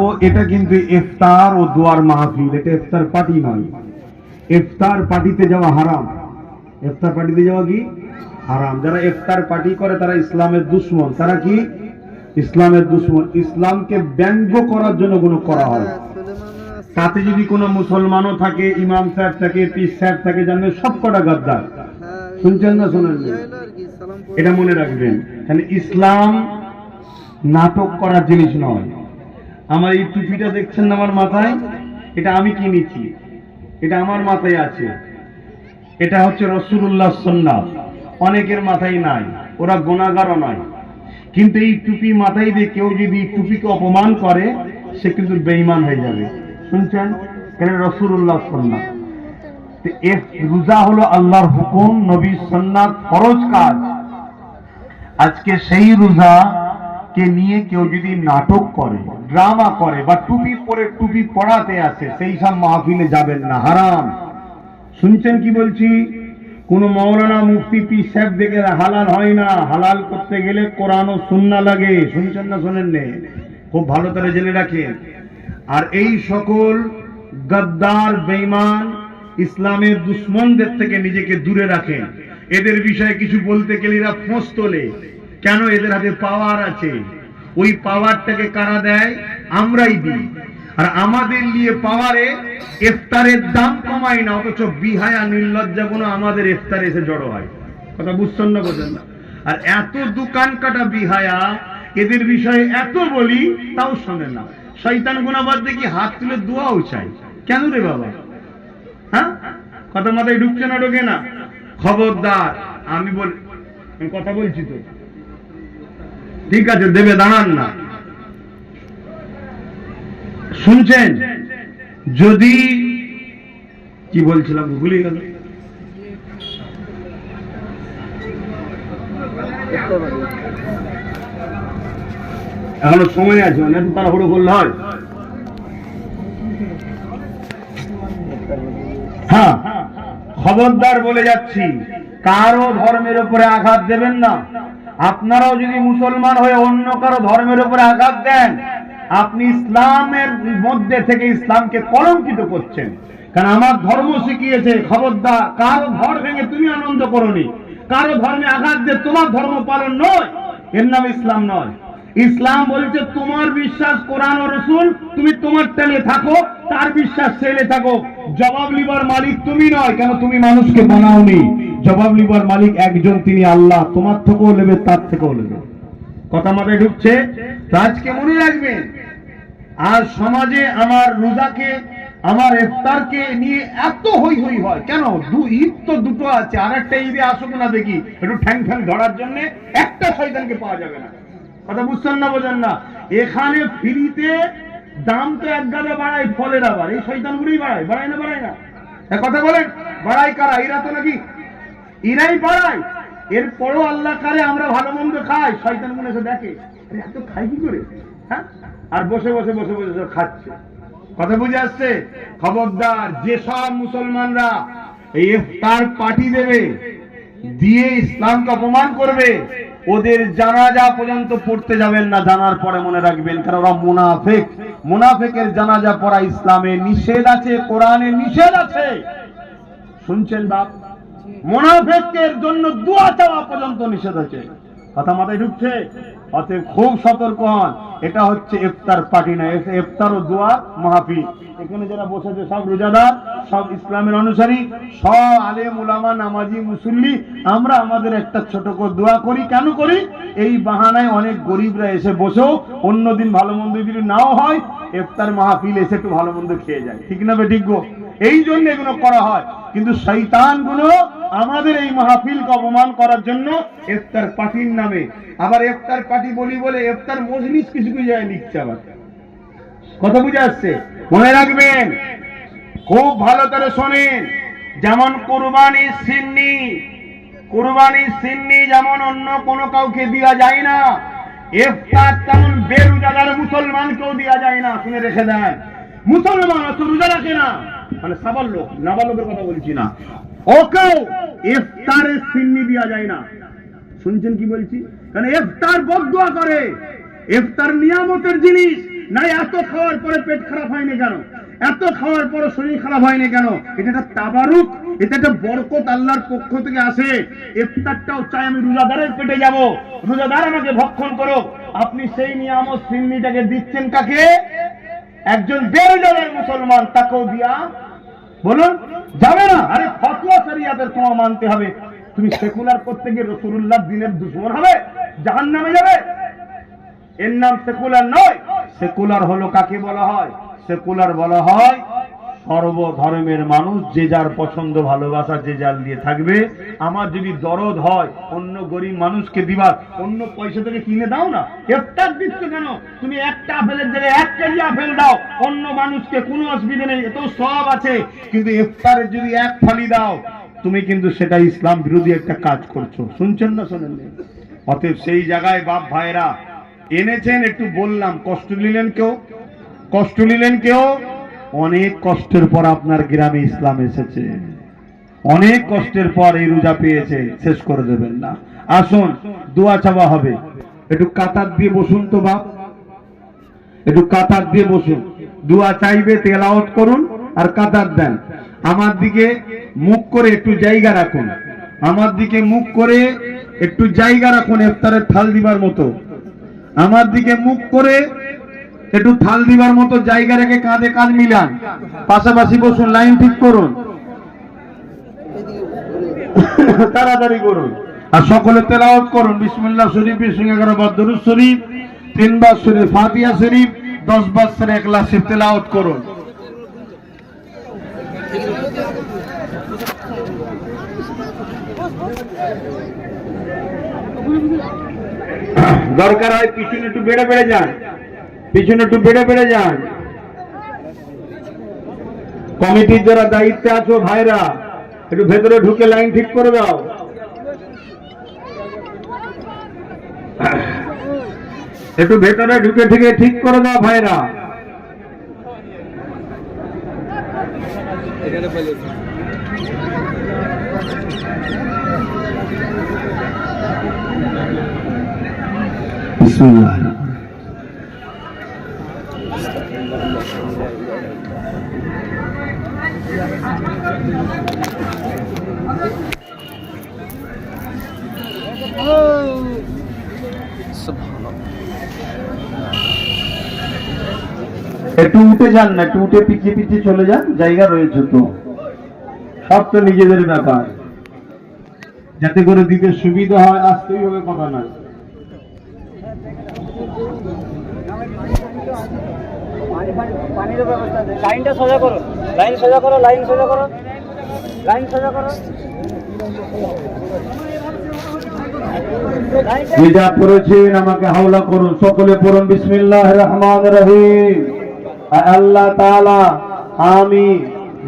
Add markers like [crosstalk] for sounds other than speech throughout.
বলব এটা কিন্তু ইফতার ও দোয়ার মাহফিল। এটা ইফতার পার্টি নয়। ইফতার পার্টিতে যাওয়া হারাম। ইফতার পার্টিতে যাওয়া কি? হারাম। যারা ইফতার পার্টি করে, তারা ইসলামের দুশ্মন। তারা কি? ইসলামের দুশ্মন। ইসলামকে ব্যঙ্গ করার জন্য কোনো করা হয় তাতে যদি কোনো মুসলমানও থাকে, ইমাম সাহেব থাকে পিস সাহেব থাকে জানবেন সব কটা গাদ্দার। শুনছেন না, শোনেন এটা মনে রাখবেন। তাহলে ইসলাম নাটক করার জিনিস নয়। আমার এই টুপিটা দেখছেন না আমার মাথায়? এটা আমি কিনেছি। এটা আমার মাথায় আছে। এটা হচ্ছে রসুল্লাহ সন্ন্যাস অনেকের মাথায় নাই, ওরা গোনাগারও নয়। কিন্তু এই টুপি মাথায় দিয়ে কেউ যদি টুপিকে অপমান করে, সে কিন্তু বেঈমান হয়ে যাবে। শুনছেন? কেন রসুল্লাহ সন্ন্যাস এর রোজা হলো আল্লাহর হুকুম নবী সন্ন্যাত ফরজ কাজ। আজকে সেই রোজা কে নিয়ে কেউ যদি নাটক করে ড্রামা করে বা টুপি পরে টুপি পড়াতে আসে, সেই সব মাহফিলে যাবেন না, হারাম। শুনছেন কি বলছি? কোন মৌলানা মুফতি সাহেব দেখে হালাল হয় না, হালাল করতে গেলে কোরআন ও সুন্না লাগে। শুনছেন না শোনেন নে? খুব ভালো করে জেনে রাখেন। আর এই সকল গদ্দার, বেঈমান, ইসলামের দুশ্মনদের থেকে নিজেকে দূরে রাখেন। এদের বিষয়ে কিছু বলতে গেলে এরা ফোঁস তোলে। কেন এদের হাতে পাওয়ার আছে? ওই পাওয়ারটাকে কারা দেয়? আমরাই দিই। আর আমাদের নিয়ে পাওয়ারে ইফতারের দাম কমায় না, অথচ বিহায়া নির্লজ্জা গুলো আমাদের ইফতারে এসে জড়ো হয়। কথা বুঝছেন না বোঝেন না? আর এত দোকান কাটা বিহায়া, এদের বিষয়ে এত বলি, তাও শোনে না। শৈতান গুণাবাদ দেখি হাত তুলে দোয়াও চাই কেন রে বাবা? হ্যাঁ? কথা মাথায় ঢুকছে না, ঢোকে না? খবরদার, আমি বল কথা বলছি তো। ঠিক আছে, দেবে, দাঁড়ান না। শুনছেন? যদি কি বলছিলাম ভুলে গেল। এখনও সময় আছে মানে এত তাড়াহুড়ো করলে হয়। হ্যাঁ খবরদার বলে যাচ্ছি, কারও ধর্মের উপরে আঘাত দেবেন না। আপনারাও যদি মুসলমান হয়ে অন্য কারও ধর্মের উপরে আঘাত দেন, আপনি ইসলামের মধ্যে থেকে ইসলামকে কলঙ্কিত করছেন। কারণ আমার ধর্ম শিখিয়েছে, খবরদার, কারও ঘর ভেঙে তুমি আনন্দ করনি। কারও ধর্মে আঘাত দিয়ে তোমার ধর্ম পালন নয়, এর নাম ইসলাম নয়। ইসলাম বলছে, তোমার বিশ্বাস, কোরআন ও রসুল, তুমি তোমার টেলে থাকো তার বিশ্বাস ছেলে থাকো। জবাব লিবার মালিক তুমি নয়, কেন তুমি মানুষকে বানাওনি? জবাব লিবার মালিক একজন, তিনি আল্লাহ। তোমার থেকেও নেবে, তার থেকেও নেবে। কথা মাথায় ঢুকছে? আজকে মনে রাখবেন আর সমাজে আমার রোজাকে, আমার ইফতারকে নিয়ে এত হই হই হয়। কেন? দু ঈদ তো দুটো আছে আর একটা ঈদে আসুক না দেখি, একটু ঠ্যাং ঠ্যাং ধরার জন্য একটা শয়তানকে পাওয়া যাবে না। কথা বুঝছেন না বোঝেন না? এখানে ফ্রিতে দাম তো এক গালে বাড়ায়, ফলের আবার। এই শয়তানগুলোই বাড়ায় বাড়ায় না বাড়ায় না। এ কথা বলেন, বাড়ায় কারা? এরা তো নাকি, এরাই বাড়ায়। এরপরও আল্লাহ কারে আমরা ভালো মন্দ খাই। শয়তান মনে এসে দেখে এত খাই কি করে? হ্যাঁ? আর বসে বসে বসে বসে সব খাচ্ছে। কথা বুঝে আসছে? খবরদার যেসব মুসলমানরা এই ইফতার পার্টি দেবে, দিয়ে ইসলামকে অপমান করবে ওদের জানাজা পর্যন্ত পড়তে যাবেন না, জানার পরে মনে রাখবেন, কারণ ওরা মুনাফেক। মুনাফেকের জানাজা পড়া ইসলামে নিষেধ আছে, কোরআনে নিষেধ আছে। শুনছেন বাপ? মোনাফেকের জন্য দোয়া চাওয়া পর্যন্ত নিষেধ আছে। কথা মাথায় ঢুকছে? অতএব খুব সতর্ক হন। এটা হচ্ছে ইফতার পার্টি না ইফতার ও দোয়া মাহফিল। এখানে যারা বসেছে সব রোজাদার, সব ইসলামের অনুসারী, সব আলেম, উলামা, নামাজি, মুসল্লি, আমরা আমাদের একটা ছোট করে দোয়া করি। কেন করি? এই বাহানায় অনেক গরিবরা এসে বসেও অন্যদিন ভালো মন্দ যদি নাও হয়, ইফতার মাহফিল এসে একটু ভালো মন্দ খেয়ে যায়। ঠিক না বেঠিক গো? এই জন্য এগুলো করা হয়। কিন্তু শৈতানগুলো আমাদের এই মাহফিলকে অপমান করার জন্য ইফতার পার্টির নামে। আবার ইফতার পার্টি বলি বলে ইফতার মজলিস কিছু কিছু জায়গায় লিখছে আবার। কথা বুঝে আসছে? মনে রাখবেন, খুব ভালো করে শোনেন, যেমন কোরবানি সিন্নি কোরবানি সিন্নি যেমন অন্য কোনো কাউকে দেওয়া যায় না ইফতার তেমন বেরোজাদার মুসলমানকেও দেওয়া যায় না, শুনে রেখে দেন। মুসলমান অত রোজা রাখে না। মানে সাবাল লোক, নাবালকের কথা বলছি না। ওকেও ইফতারের সিন্নি দেওয়া যায় না। শুনছেন কি বলছি? কারণ ইফতার বদুয়া করে ইফতার নিয়ামতের জিনিস। না, এত খাওয়ার পরে পেট খারাপ হয়নি কেন? এত খাওয়ার পরে শরীর খারাপ হয়নি কেন? এটা একটা তাবারুক, এটা একটা বরকত আল্লাহর পক্ষ থেকে আসে। ইফতারটাও চাই আমি রোজাদারের পেটে যাব। রোজাদার আমাকে ভক্ষণ করো। আপনি সেই নিয়ামত সিন্নিটাকে দিচ্ছেন কাকে? একজন বেরোজনের মুসলমান, তাকেও দিয়া বলুন, যাবে না। আরে, ফতোয়া শরিয়াতের তোমার মানতে হবে। তুমি সেকুলার করতে গিয়ে রসুল্লাহ দিনের দুশ্মন হবে জাহান নামে যাবে। এর নাম সেকুলার নয়, সেকুলার হলো কাকে বলা হয়? সেকুলার বলা হয় সর্বধর্মের মানুষ, যে যার পছন্দ, ভালোবাসা, যে যার দিয়ে থাকবে। আমার যদি দরদ হয়, অন্য গরিব মানুষকে দিবার অন্য পয়সা থেকে কিনে দাও না? ইফতার দিচ্ছ কেন? তুমি একটা আপেলের জায়গায় এক কেজি আপেল দাও। অন্য মানুষকে কোনো অসুবিধা নেই এত সব আছে। কিন্তু ইফতারের যদি এক ফালি দাও, তুমি কিন্তু সেটা ইসলাম বিরোধী একটা কাজ করছ। শুনছেন না শোনেন অতএব সেই জায়গায় বাপ ভাইরা এনেছেন, একটু বললাম, কষ্ট নিলেন কেউ? কষ্ট নিলেন কেউ? অনেক কষ্টের পর আপনার গ্রামে ইসলাম এসেছে। অনেক কষ্টের পর এই রোজা পেয়েছে, শেষ করে দেবেন না। আসুন, দোয়া চাওয়া হবে। একটু কাতার দিয়ে বসুন তো বাপ। একটু কাতার দিয়ে বসুন। দোয়া চাইবে, তেলাওয়াত করুন আর কাতার দেন। আমার দিকে মুখ করে একটু জায়গা রাখুন। আমার দিকে মুখ করে একটু জায়গা রাখুন, ইফতারের থাল দিবার মতো। আমার দিকে মুখ করে একটু থাল দিবার মতো জায়গা রেখে কাঁধে কাঁধ মিলান। পাশাপাশি বসুন লাইন ঠিক করুন। [coughs] তাড়াতাড়ি করুন। আর সকলে তেলাওয়াত করুন বিসমুল্লাহ শরীফ বিশ এগারো বার দরুদ শরীফ তিনবার শরীফ ফাতিহা শরীফ দশ বার শরীফ একলা শরীফ তেলাওয়াত করুন। দরকার হয় পিছনে একটু বেড়ে বেড়ে যান। পিছনে একটু বেড়ে বেড়ে যান। কমিটির যারা দায়িত্বে আছো ভাইরা, একটু ভেতরে ঢুকে লাইন ঠিক করে দাও। একটু ভেতরে ঢুকে ঢুকে ঠিক করে দাও ভাইরা। বিসমিল্লাহ। একটু উঠে যান না একটু উঠে পিছিয়ে পিছিয়ে চলে যান, জায়গা রয়েছে তো। সব তো নিজেদের ব্যাপার। যাতে করে দিতে সুবিধা হয়, আসতেই হবে কথা না পানির ব্যবস্থা লাইনটা সোজা করো। লাইন সোজা করো, লাইন সোজা করো। লাইন সোজা করো। আমাকে হাওলা করুন। সকলে পড়ুন বিসমিল্লাহ রহমান রহিম। আল্লাহ আমি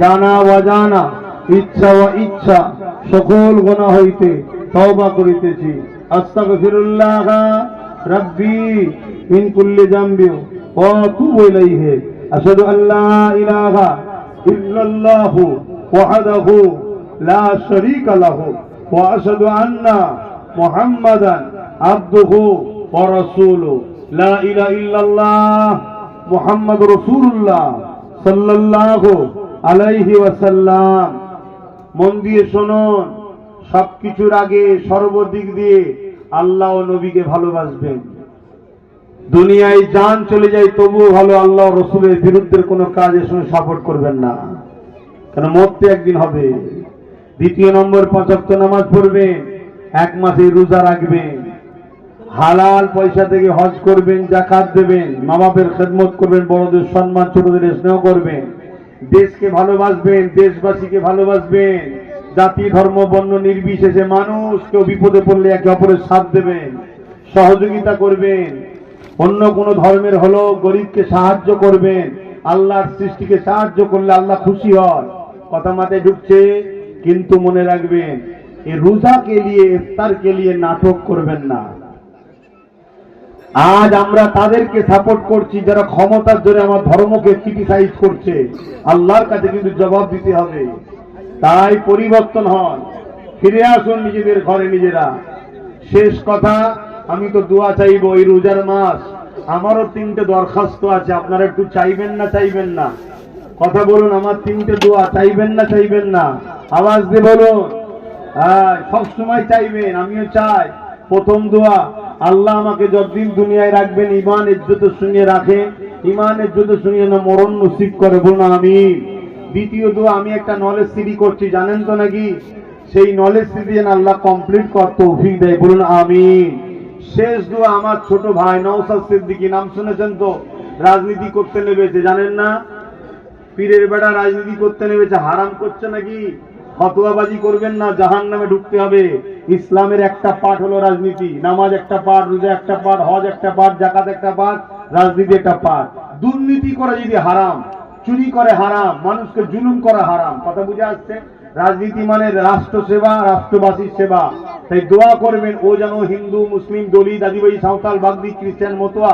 জানা অজানা, ইচ্ছা ও ইচ্ছা, সকল গুনাহ হইতে তওবা করিতেছি। আস্তাগফিরুল্লাহ রাব্বি মিন কুল্লি যামবি ওয়া আতুবু ইলাইহি আশহাদু আল্লা ইলাহা ইল্লাল্লাহু ওয়াহদাহু লা শারীকা লাহু ওয়া আশহাদু আন্না محمدا عبده ورسوله لا إله إلا الله محمد رسول الله صلى الله عليه وسلم মন দিয়ে শুনুন সবকিছুর আগে সর্বদিক দিয়ে আল্লাহ ও নবীকে ভালোবাসবেন দুনিয়ায় জান চলে যায়, তবুও ভালো আল্লাহ রসুলের বিরুদ্ধে কোনো কাজের সঙ্গে সাপোর্ট করবেন না। কেন মরতে একদিন হবে। দ্বিতীয় নম্বর পঁচাত্ত নামাজ পড়বেন, এক মাসে রোজা রাখবেন। হালাল পয়সা থেকে হজ করবেন, জাকাত দেবেন মা বাপের খেদমত করবেন, বড়দের সম্মান, ছোটদের স্নেহ করবেন। দেশকে ভালোবাসবেন, দেশবাসীকে ভালোবাসবেন। জাতি, ধর্ম, বর্ণ, নির্বিশেষে মানুষ কেউ বিপদে পড়লে একে অপরের সাথ দেবেন, সহযোগিতা করবেন। অন্য কোন ধর্মের হলো গরিবকে সাহায্য করবেন আল্লাহর সৃষ্টিকে সাহায্য করলে আল্লাহ খুশি হয় কথা মাথায় ঢুকছে, কিন্তু মনে রাখবেন এই রোজাকে নিয়ে, ইফতারকে নিয়ে নাটক করবেন না। আজ আমরা তাদেরকে সাপোর্ট করছি, যারা ক্ষমতার জন্য আমার ধর্মকে ক্রিটিসাইজ করছে। আল্লাহর কাছে কিন্তু জবাব দিতে হবে। তাই পরিবর্তন হন, ফিরে আসুন নিজেদের ঘরে নিজেরা। শেষ কথা আমি তো দোয়া চাইব, এই রোজার মাস। আমারও তিনটে দরখাস্ত আছে, আপনারা একটু চাইবেন না চাইবেন না? কথা বলুন, আমার তিনটে দোয়া, চাইবেন না চাইবেন না? আওয়াজ দিয়ে বলুন। হ্যাঁ সবসময় চাইবেন, আমিও চাই। প্রথম দোয়া, আল্লাহ আমাকে যতদিন দুনিয়ায় রাখবেন ইমান ইজ্জতের সঙ্গে রাখে ইমান ইজ্জতের শুনিয়ে না, মরণ নসিব করে, বলুন আমি দ্বিতীয় দোয়া, আমি একটা নলেজ সিডি করছি, জানেন তো নাকি? সেই নলেজ সিডি আল্লাহ কমপ্লিট করতে তৌফিক দেয়, বলুন আমি শেষ দোয়া আমার ছোট ভাই নওসাদ সিদ্দিকী, নাম শুনেছেন তো? রাজনীতি করতে নেমেছে, জানেন না? পীরের বেড়া রাজনীতি করতে নেমেছে, হারাম করছে নাকি? ফতোয়াবাজি করবেন না জাহান নামে ঢুকতে হবে। ইসলামের একটা পাঠ হলো রাজনীতি। নামাজ একটা পাঠ, রোজা একটা পাঠ, হজ একটা পাঠ জাকাত একটা পাঠ, রাজনীতি একটা পাঠ। দুর্নীতি করা যদি হারাম, চুরি করে হারাম, মানুষকে জুলুম করা হারাম, কথা বুঝে আসছে? রাজনীতি মানে রাষ্ট্র সেবা রাষ্ট্রবাসীর সেবা। তাই দোয়া করবেন, ও যেন হিন্দু, মুসলিম, দলিত, আদিবাসী, সাঁওতাল, বাগদি, খ্রিস্টান, মতোয়া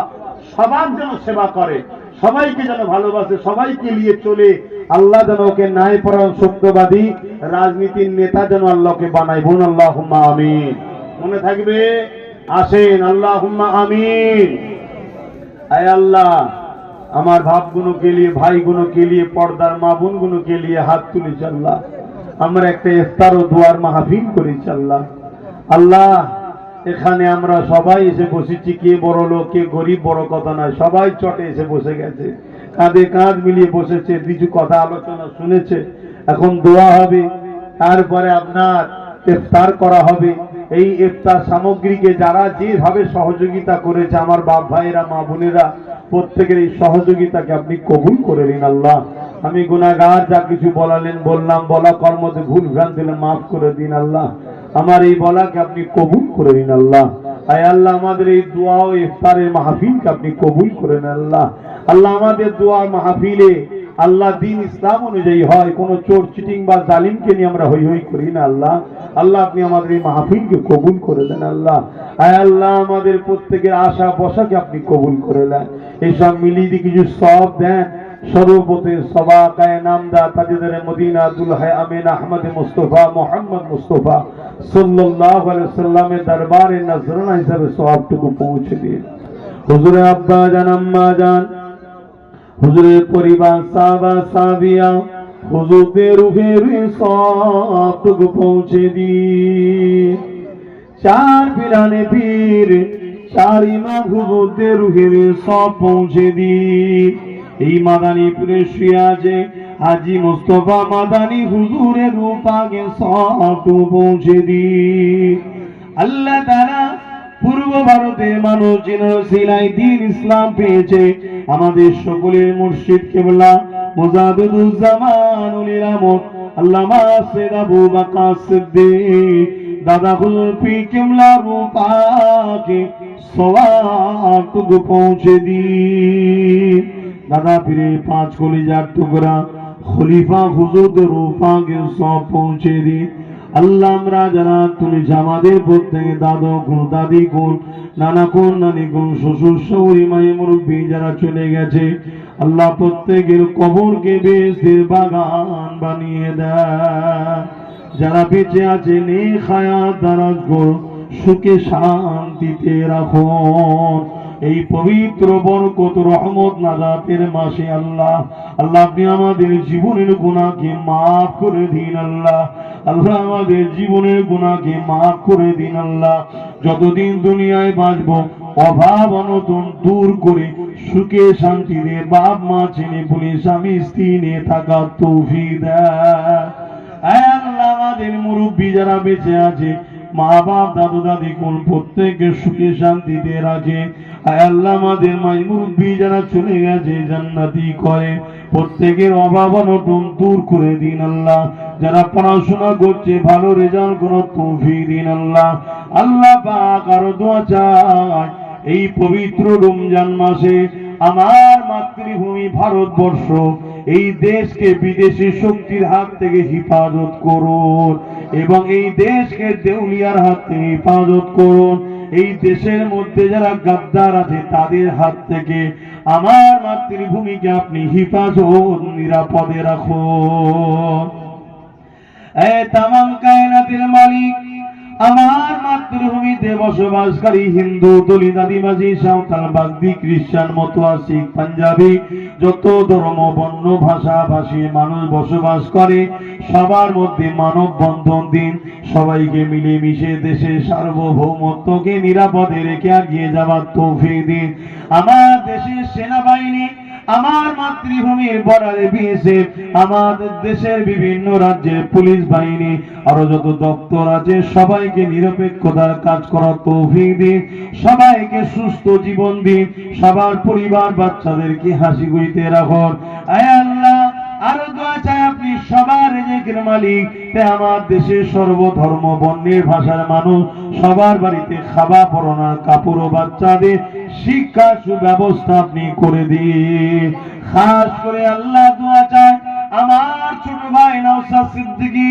সবার যেন সেবা করে, সবাইকে যেন ভালোবাসে, সবাইকে নিয়ে চলে। আল্লাহ যেন ওকে ন্যায় পরায়ণ সত্যবাদী রাজনীতির নেতা যেন আল্লাহকে বানায়। বলুন আল্লাহ হুম্মা আমিন। মনে থাকবে? আসেন আল্লাহ হুম্মা আমিন। আয় আল্লাহ, আমার ভাবগুলো কে লিয়ে ভাইগুলো কে লিয়ে পর্দার মা বোনগুলো কে লিয়ে হাত তুলেছে আল্লাহ। আমরা একটা ইফতার ও দোয়ার মাহফিল করেছি আল্লাহ আল্লাহ, এখানে আমরা সবাই এসে বসেছি, কে বড় লোক, কে গরিব, বড় কথা নয়, সবাই চটে এসে বসে গেছে। কাঁধে কাঁধ মিলিয়ে বসেছে, কিছু কথা আলোচনা শুনেছে, এখন দোয়া হবে, তারপরে আপনার ইফতার করা হবে। এই ইফতার সামগ্রীকে যারা যেভাবে সহযোগিতা করেছে, আমার বাপ ভাইয়েরা, মা বোনেরা, প্রত্যেকের এই সহযোগিতাকে আপনি কবুল করে নিন আল্লাহ। আমি গুনাগার যা কিছু বলালেন, বললাম, বলা কর্মতে ভুল, ভ্রান্তিলে মাফ করে দিন আল্লাহ। আমার এই বলাকে আপনি কবুল করে নিন আল্লাহ। আয় আল্লাহ, আমাদের এই দোয়া ও ইফতারের মাহফিলকে আপনি কবুল করে নেন আল্লাহ। আল্লাহ, আমাদের দোয়া মাহফিলে আল্লাহ দিন ইসলাম অনুযায়ী হয়, কোন চোর, চিটিং বা জালিমকে নিয়ে আমরা হই হই করি না আল্লাহ। আল্লাহ, আপনি আমাদের এই মাহফিলকে কবুল করে দেন আল্লাহ। আয় আল্লাহ, আমাদের প্রত্যেকের আশা, বসাকে আপনি কবুল করে দেন এইসব মিলিয়ে কিছু সব দেন সর্বপতি সবা কায় নামদা তাজেদার মদিনা দুলহায় আমিন আহমদ মুস্তফা মোহাম্মদ মুস্তফা সাল্লাল্লাহু আলাইহি সাল্লামের দরবারে নজরানা হিসাবে সওয়াবটুকু পৌঁছে দিন হুজুরে আব্বা জান আম্মা জান হুজুরের পরিবার সাবা সাবিয়া হুজুরদের রুহের সবটুকু পৌঁছে দিন চার পিরানে পীর চার ইমাম হুজুরদের রুহের সব পৌঁছে দিন এই মাদানি পীরে শুয়ে আছে। হাজি মুস্তফা মাদানি হুজুরের রূপাকে সবটুকু পৌঁছে দিন। আল্লাহ তারা পূর্ব ভারতের মানুষ যেন সিলাই দিন ইসলাম পেয়েছে। আমাদের সকলের মুর্শিদ কেবলা মুজাদুজ্জামান উলির আমত আল্লামা আবু বকর সিদ্দিক। দাদা হুজুর কেবলা রূপাকে পৌঁছে দাদা পীরের পাঁচ কলিজার টুকরা। খলিফা হুজুর রূপাকে সব পৌঁছে দি আল্লাহ আমরা যারা তুমি আমাদের প্রত্যেকে দাদা গুণ দাদি গুণ, নানা কোন নানি গুণ, শ্বশুর শৌরি মাই মুরব্বী যারা চলে গেছে, আল্লাহ প্রত্যেকের কবরকে বেশের বাগান বানিয়ে দেয়। যারা বেঁচে আছে নে খায়া করো, সুখে শান্তিতে রাখুন এই পবিত্র বরকত রহমত নাজাতের মাসে আল্লাহ আল্লাহ আপনি আমাদের জীবনের গুণাকে মাফ করে দিন আল্লাহ। আল্লাহ আমাদের জীবনের গুণাকে মাফ করে দিন আল্লাহ। যতদিন দুনিয়ায় বাঁচবো, অভাব অনটন দূর করে সুখে শান্তিতে বাপ মা ছেলে পুলিশ স্বামী স্ত্রী নিয়ে থাকা তৌফিক দেয়। আল্লাহ আমাদের মুরব্বী যারা বেঁচে আছে মা বাপ দাদু দাদি কোন প্রত্যেককে সুখে শান্তিতে রাখে? আয় আল্লাহ, আমাদের মাই যারা চলে গেছে, জান্নাতি করে। প্রত্যেকের অভাব অনটন দূর করে দিন আল্লাহ। যারা পড়াশোনা করছে, ভালো রেজাল্ট দিন আল্লাহ। আল্লাহ পাক আরও দোয়া চায়। এই পবিত্র রমজান মাসে আমার মাতৃভূমি ভারতবর্ষ, এই দেশকে বিদেশি শক্তির হাত থেকে হেফাজত করুন এবং এই দেশকে দেউলিয়ার হাত থেকে হেফাজত করুন। এই দেশের মধ্যে যারা গাদ্দার আছে, তাদের হাত থেকে আমার মাতৃভূমিকে আপনি হিফাজত নিরাপদে রাখুন। এ তামাম কায়নাতের মালিক আমার মাতৃভূমিতে বসবাসকারী হিন্দু, দলিত, আদিবাসী, সাঁওতাল, বাগদি, খ্রিস্টান, মতুয়া, শিখ, পাঞ্জাবি, যত ধর্ম, বর্ণ, ভাষা, ভাষী মানুষ বসবাস করে, সবার মধ্যে মানব বন্ধন দিন। সবাইকে মিলেমিশে দেশের সার্বভৌমত্বকে নিরাপদে রেখে এগিয়ে যাবার তৌফিক দিন। আমার দেশের সেনাবাহিনী আমার মাতৃভূমির বর্ডারে বিএসএফ, আমাদের দেশের বিভিন্ন রাজ্যের পুলিশ বাহিনী, আরও যত দপ্তর আছে, সবাইকে নিরপেক্ষতার কাজ করার তৌফিক দিন, সবাইকে সুস্থ জীবন দিন, সবার পরিবার বাচ্চাদেরকে হাসি খুঁজতে রাখুন। আয় আল্লাহ, আরও দোয়া চাই আপনি সবার রেজেকের মালিক, তে আমার দেশের সর্বধর্ম বর্ণের ভাষার মানুষ, সবার বাড়িতে খাওয়া পড়ানোর কাপড় ও বাচ্চাদের শিক্ষা সুব্যবস্থা আপনি করে দিন। খাস করে আল্লাহ দোয়া চায়, আমার ছোট ভাই নওসাদ সিদ্দিকী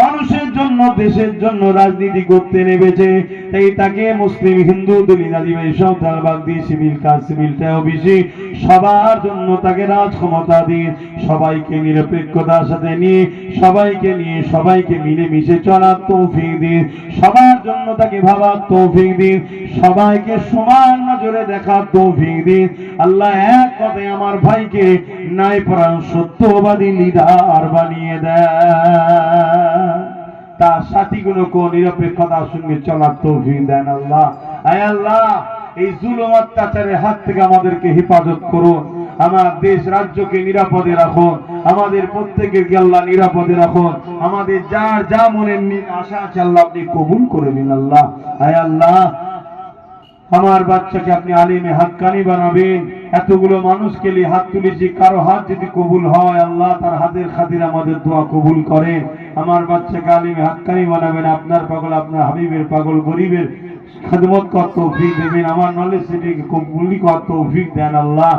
মানুষের জন্য, দেশের জন্য রাজনীতি করতে নেমেছে। তাই তাকে মুসলিম, হিন্দু, দলিত, আদিবাসী সাঁওতাল বাগদি সিভিল কাজ সিভিলটা ওবিসি সবার জন্য তাকে রাজ ক্ষমতা দিন। সবাইকে নিরপেক্ষতার সাথে নিয়ে, সবাইকে নিয়ে, সবাইকে মিলে মিশে চলার তৌফিক দিন। সবার জন্য তাকে ভাবার তৌফিক দিন। সবাইকে সমান নজরে দেখার তৌফিক দিন। আল্লাহ এক কথায় আমার ভাইকে নাই পরাণ সত্যবাদী লিডার বানিয়ে দেয় তার সাথীগুলোকে নিরপেক্ষতার সঙ্গে চলার তৌফিক দেন আল্লাহ। আয় আল্লাহ, এই জুলুম অত্যাচারের হাত থেকে আমাদেরকে হেফাজত করুন। আমার দেশ রাজ্যকে নিরাপদে রাখুন। আমাদের প্রত্যেকের আল্লাহ নিরাপদে রাখুন। আমাদের যার যা মনের আশা আছে আল্লাহ আপনি কবুল করে নিন আল্লাহ। আয় আল্লাহ আমার বাচ্চাকে আপনি আলিমে হাক্কানি বানাবেন। এতগুলো মানুষকে নিয়ে হাত তুলেছি, কারও হাত যদি কবুল হয়, আল্লাহ তার হাতের খাতির আমাদের দোয়া কবুল করেন আমার বাচ্চাকে আলিমে হাক্কানি বানাবেন, আপনার পাগল, আপনার হাবিবের পাগল, গরিবের খেদমত কর তৌফিক দেবেন, আমার নলেজ সেটিকে কবুলি কর তৌফিক দেন আল্লাহ।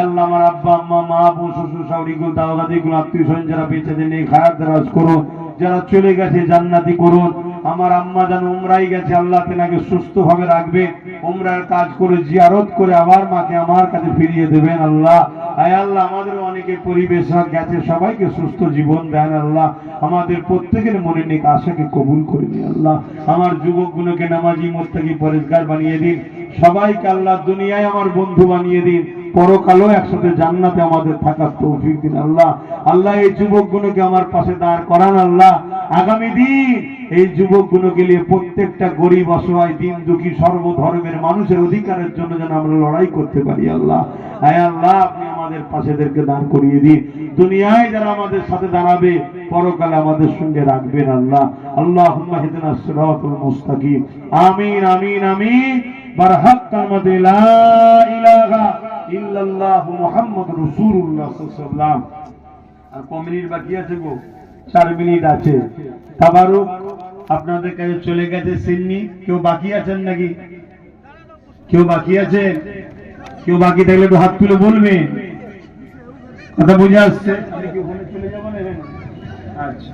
আল্লাহ, আমার আব্বা, আম্মা, মা বোন শ্বশুর শাশুড়িগুলো দাদা দাদিগুলো আত্মীয় স্বজন যারা বেঁচে দেন এই খায়াত দারাজ করুন। যারা চলে গেছে, জান্নাতি করুন। আমার আম্মা যেন উমরাই গেছে, আল্লাহ তেনাকে সুস্থ ভাবে রাখবে। উমরার কাজ করে, জিয়ারত করে আবার মাকে আমার কাছে ফিরিয়ে দেবেন আল্লাহ। আয় আল্লাহ, আমাদের অনেকে পরিবেশ গেছে, সবাইকে সুস্থ জীবন দেন আল্লাহ। আমাদের প্রত্যেকের মনে নেক আশাকে কবুল করে দিন আল্লাহ। আমার যুবকগুলোকে নামাজি, মোত্তাকি পরিষ্কার বানিয়ে দিন। সবাইকে আল্লাহ দুনিয়ায় আমার বন্ধু বানিয়ে দিন। পরকালও একসাথে জান্নাতে আমাদের থাকার তৌফিক দিন আল্লাহ। আল্লাহ, এই যুবকগুলোকে আমার পাশে দাঁড় করান আল্লাহ। আগামী দিন এই যুবকগুলোকে নিয়ে প্রত্যেকটা গরিব, অসহায়, দিন দুঃখী, সর্বধর্মের মানুষের অধিকারের জন্য যেন আমরা লড়াই করতে পারি আল্লাহ। হ্যাঁ আল্লাহ, আপনি আমাদের পাশেদেরকে দান করিয়ে দিন। দুনিয়ায় যারা আমাদের সাথে দাঁড়াবে, পরকালে আমাদের সঙ্গে রাখবেন আল্লাহ। আল্লাহ হিদিনা সিরাতুল মুস্তাকিম। আমিন আমিন আমিন। বারহাক কালমাতে ইলাহা কেউ বাকি থাকলে হাত তুলে বলবেন কথা বুঝে আসছে? আচ্ছা।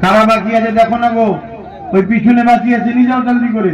কারা বাকি আছে দেখো না গো? ওই পিছনে বাকি আছে, নিয়ে যাও জলদি করে।